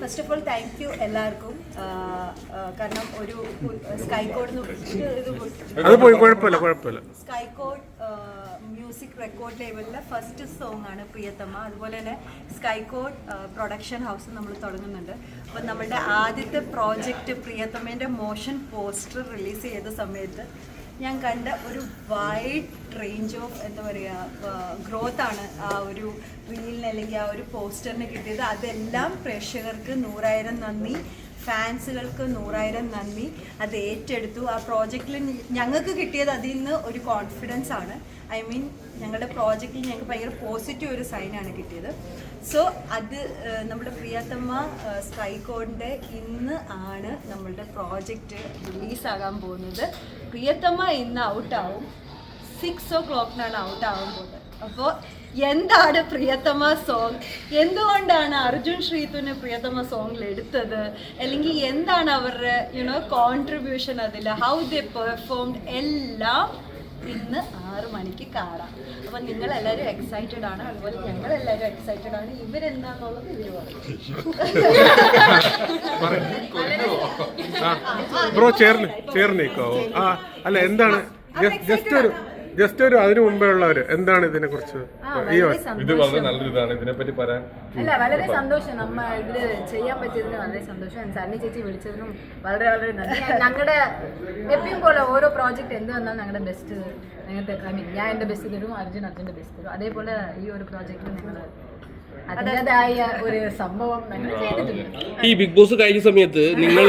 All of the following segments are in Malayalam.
First of all thank you എല്ലാവർക്കും. കാരണം ഒരു sky code sky code music record ലേബലിലെ first song ആണ് പ്രിയതമ്മ അതുപോലെ തന്നെ സ്കൈ കോഡ് പ്രൊഡക്ഷൻ ഹൗസ് നമ്മൾ തുടങ്ങുന്നുണ്ട്. അപ്പം നമ്മളുടെ ആദ്യത്തെ പ്രോജക്റ്റ് പ്രിയതമ്മേന്റെ മോഷൻ പോസ്റ്റർ റിലീസ് ചെയ്ത സമയത്ത് ഞാൻ കണ്ട ഒരു വൈഡ് റേഞ്ച് ഓഫ് എന്താ പറയുക ഗ്രോത്ത് ആണ് ആ ഒരു റീലിന് അല്ലെങ്കിൽ ആ ഒരു പോസ്റ്ററിന് കിട്ടിയത്. അതെല്ലാം പ്രേക്ഷകർക്ക് നൂറായിരം നന്ദി. ഫാൻസുകൾക്ക് നൂറായിരം നന്ദി. അത് ഏറ്റെടുത്തു. ആ പ്രോജക്റ്റിൽ ഞങ്ങൾക്ക് കിട്ടിയത് അതിൽ നിന്ന് ഒരു കോൺഫിഡൻസ് ആണ്. ഐ മീൻ ഞങ്ങളുടെ പ്രോജക്റ്റിൽ ഞങ്ങൾക്ക് ഭയങ്കര പോസിറ്റീവ് ഒരു സൈനാണ് കിട്ടിയത്. സോ അത് നമ്മുടെ പ്രിയതമ്മ സ്കൈകോണിന്റെ ഇന്ന് ആണ് നമ്മളുടെ പ്രോജക്റ്റ് റിലീസാകാൻ പോകുന്നത്. പ്രിയതമ്മ ഇന്ന് ഔട്ടാവും സിക്സ് ഓ ക്ലോക്കിനാണ് ഔട്ട് ആവാൻ പോകുന്നത്. അപ്പോൾ എന്താണ് പ്രിയതമ സോങ് എന്തുകൊണ്ടാണ് അർജുൻ ശ്രീതുവിനെ പ്രിയതമ സോങ്ങിൽ എടുത്തത്? അല്ലെങ്കിൽ എന്താണ് അവരുടെ യുനോ കോൺട്രിബ്യൂഷൻ അതിൽ? ഹൗ ദേ പെർഫോംഡ് എല്ലാം ഇന്ന് ആറ് മണിക്ക് കാണാം. അപ്പം നിങ്ങളെല്ലാവരും എക്സൈറ്റഡ് ആണ്. അതുപോലെ ഞങ്ങളെല്ലാവരും എക്സൈറ്റഡ് ആണ്. ഇവരെന്താന്നുള്ളത് ഇവർ പറയും. ബ്രോ ചേർന്ന് ആ അല്ല എന്താണ്? ജസ്റ്റ് ഒരു ജസ്റ്റ് ഒരു അതിനു മുമ്പേ ഉള്ളവര്. എന്താണ് ഇതിനെ കുറിച്ച് ഈ ഇത് വളരെ നല്ലൊരു ഇതാണ്. ഇതിനെപ്പറ്റി പറയാൻ അല്ല വളരെ സന്തോഷം. നമ്മ ഇതിൽ ചെയ്യാൻ പറ്റിയതിന് വളരെ സന്തോഷം. സണ്ണി ചേച്ചി വിളിച്ചതിനും വളരെ വളരെ നന്ദി. ഞങ്ങളുടെ എപ്പോഴും പോലെ ഓരോ പ്രോജക്റ്റ് എന്ത് വന്നാലും ഞങ്ങളുടെ ബെസ്റ്റ് ഞങ്ങൾക്ക് ഐ മീൻ ഞാൻ എന്റെ ബെസ്റ്റ് തരും അർജുൻ അർജുന്റെ ബെസ്റ്റ് തരും. അതേപോലെ ഈ ഒരു പ്രോജക്റ്റിൽ ഞങ്ങൾ അതിന്റെതായ ഒരു സംഭവം ഞങ്ങൾ ചെയ്തിട്ടുണ്ട്. ഈ ബിഗ് ബോസ് കഴിഞ്ഞ സമയത്ത് നിങ്ങൾ.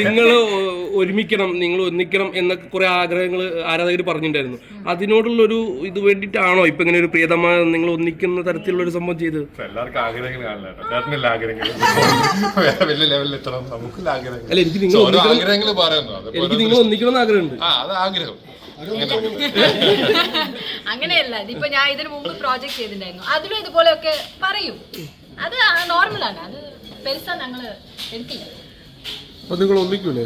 നിങ്ങൾ ഒരുമിക്കണം നിങ്ങൾ ഒന്നിക്കണം എന്നൊക്കെ കുറെ ആഗ്രഹങ്ങൾ ആരാധകർ പറഞ്ഞിട്ടുണ്ടായിരുന്നു. അതിനോടുള്ള ഒരു ഇത് വേണ്ടിയിട്ടാണോ ഇപ്പൊ ഇങ്ങനെ ഒരു പ്രിയതമ നിങ്ങൾ ഒന്നിക്കുന്ന തരത്തിലുള്ള ഒരു സംഭവം ചെയ്ത് എല്ലാവർക്കും ആഗ്രഹങ്ങൾ കാണില്ല ആഗ്രഹങ്ങൾ വലിയ ലെവലിൽ എത്തണം നമുക്കില്ല ആഗ്രഹങ്ങൾ അല്ല എനിക്ക് നിങ്ങൾ ഓരോ ഒന്നിക്കണം ആഗ്രഹങ്ങൾ പറയുന്നു. എനിക്ക് നിങ്ങൾ ഒന്നിക്കണം എന്ന് ആഗ്രഹമുണ്ട്. ആ അത് ആഗ്രഹം. അങ്ങനെയല്ല ഇതിപ്പോ ഞാൻ ഇതിനു മുമ്പ് പ്രോജക്ട് ചെയ്തിട്ടുണ്ടായിരുന്നു. അതിലും ഇതുപോലെയൊക്കെ പറയും. അത് നോർമലാണ് അത് പെരുസാ ഞങ്ങൾ എടുക്കില്ല അപ്പൊ നിങ്ങൾ ഒന്നിക്കൂലേ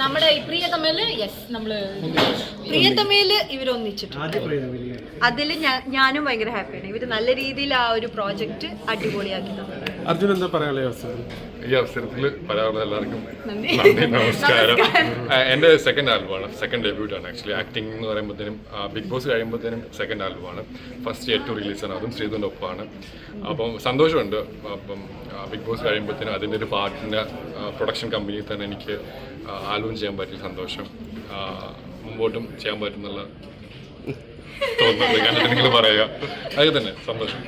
നമ്മുടെ ഈ പ്രിയ തമ്മിൽ യെസ് നമ്മൾ പ്രിയതമയിൽ ഇവരൊന്നിച്ചിട്ടുണ്ട്. അതിൽ ഞാനും ഭയങ്കര ഹാപ്പിയാണ് ഇവർ നല്ല രീതിയിൽ ആ ഒരു പ്രോജക്റ്റ് അടിപൊളിയാക്കി അർജുൻ എന്താ പറയാനുള്ള അവസരം ഈ അവസരത്തിൽ പറയാനുള്ള എല്ലാവർക്കും നന്ദി. നമസ്കാരം. എന്റെ സെക്കൻഡ് ആൽബമാണ് സെക്കൻഡ് ഡെബ്യൂട്ട് ആണ് ആക്ച്വലി ആക്ടിംഗ് എന്ന് പറയുമ്പോഴത്തേനും ബിഗ് ബോസ് കഴിയുമ്പോഴത്തേനും സെക്കൻഡ് ആൽബമാണ് ഫസ്റ്റ് ഏറ്റവും റിലീസാണ് അതും ശ്രീധുവിന്റെ ഒപ്പമാണ്. അപ്പം സന്തോഷമുണ്ട്. അപ്പം ബിഗ് ബോസ് കഴിയുമ്പോഴത്തേനും അതിന്റെ ഒരു പാർട്ടിന്റെ പ്രൊഡക്ഷൻ കമ്പനിയിൽ തന്നെ എനിക്ക് ആൽബം ചെയ്യാൻ പറ്റിയ സന്തോഷം. മുമ്പോട്ടും ചെയ്യാൻ പറ്റുന്നുള്ള കണ്ടിട്ട് നിങ്ങൾ പറയുക. അതൊക്കെ തന്നെ സന്തോഷം.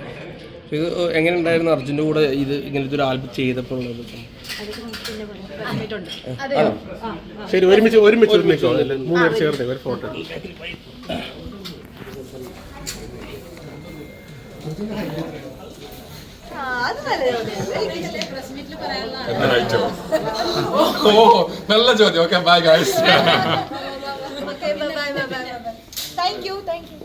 ഇത് എങ്ങനെ ഉണ്ടായിരുന്നു അർജുന്റെ കൂടെ ഇത് ഇങ്ങനത്തെ ഒരു ആൽബം ചെയ്തപ്പോൾ ഉള്ളത്? ശരി ഒരുമിച്ച് ഒരുമിച്ച് ഒരുമിച്ച് മൂന്ന് പേർ ചേർന്ന് ഒരു ഫോട്ടോ നല്ല ചോദ്യമല്ലേ? എന്താ ഐറ്റം ഓ നല്ല ചോദ്യം. Okay bye guys thank you thank bye,